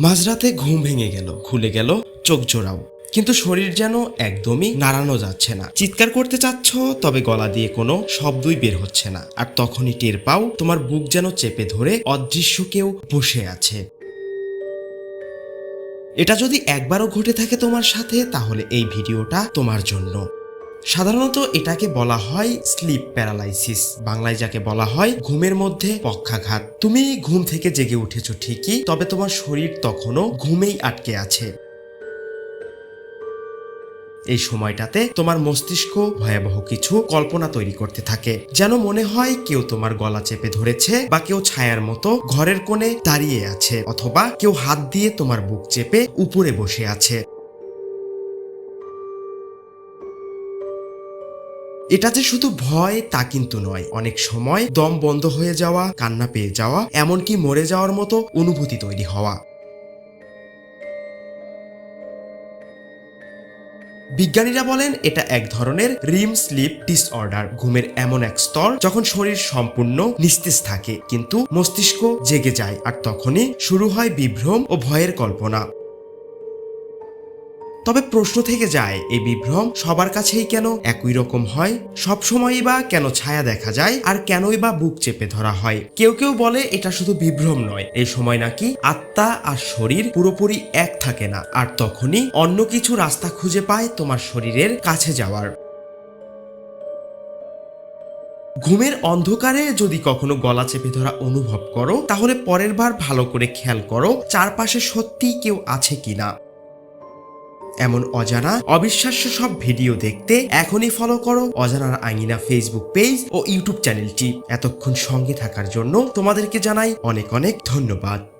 মাঝরাতে ঘুম ভেঙে গেল, খুলে গেল চোখ জোড়াও। কিন্তু শরীর যেন একদমই নাড়ানো যাচ্ছে না। চিৎকার করতে চাচ্ছ, তবে গলা দিয়ে কোনো শব্দই বের হচ্ছে না। আর তখনই টের পাও, তোমার বুক যেন চেপে ধরে অদৃশ্য কেউ বসে আছে। এটা যদি একবারও ঘটে থাকে তোমার সাথে, তাহলে এই ভিডিওটা তোমার জন্য। সাধারণত এটাকে বলা হয় স্লিপ প্যারালাইসিস। বাংলায় যাকে বলা হয় ঘুমের মধ্যে পক্ষাঘাত। তুমি ঘুম থেকে জেগে উঠেছো ঠিকই, তবে তোমার শরীর তখনও ঘুমেই আটকে আছে। এই সময়টাতে তোমার মস্তিষ্ক ভয়াবহ কিছু কল্পনা তৈরি করতে থাকে, যেন মনে হয় কেউ তোমার গলা চেপে ধরেছে বা কেউ ছায়ার মতো ঘরের কোণে দাঁড়িয়ে আছে, অথবা কেউ হাত দিয়ে তোমার বুক চেপে উপরে বসে আছে। এটা যে শুধু ভয়, তা কিন্তু নয়। অনেক সময় দম বন্ধ হয়ে যাওয়া, কান্না পেয়ে যাওয়া, এমনকি মরে যাওয়ার মতো অনুভূতি তৈরি হওয়া। বিজ্ঞানীরা বলেন, এটা এক ধরনের রিম স্লিপ ডিসঅর্ডার ঘুমের এমন এক স্তর যখন শরীর সম্পূর্ণ নিস্তেজ থাকে, কিন্তু মস্তিষ্ক জেগে যায় আর তখনই শুরু হয় বিভ্রম ও ভয়ের কল্পনা। তবে প্রশ্ন থেকে যায়, এই বিভ্রম সবার কাছেই কেন একই রকম হয়? সব সময়ই বা কেন ছায়া দেখা যায়? আর কেনই বা বুক চেপে ধরা হয়? কেউ কেউ বলে এটা শুধু বিভ্রম নয়, এই সময় নাকি আত্মা আর শরীর পুরোপুরি এক থাকে না। আর তখনই অন্য কিছু রাস্তা খুঁজে পায় তোমার শরীরের কাছে যাওয়ার। ঘুমের অন্ধকারে যদি কখনো গলা চেপে ধরা অনুভব করো, তাহলে পরের বার ভালো করে খেয়াল করো, চারপাশে সত্যিই কেউ আছে কিনা। এমন অজানা, অবিশ্বাস্য সব ভিডিও দেখতে এখনই ফলো করো অজানার আঙিনা ফেসবুক পেজ ও ইউটিউব চ্যানেলটি এতক্ষণ সঙ্গে থাকার জন্য তোমাদেরকে জানাই অনেক অনেক ধন্যবাদ।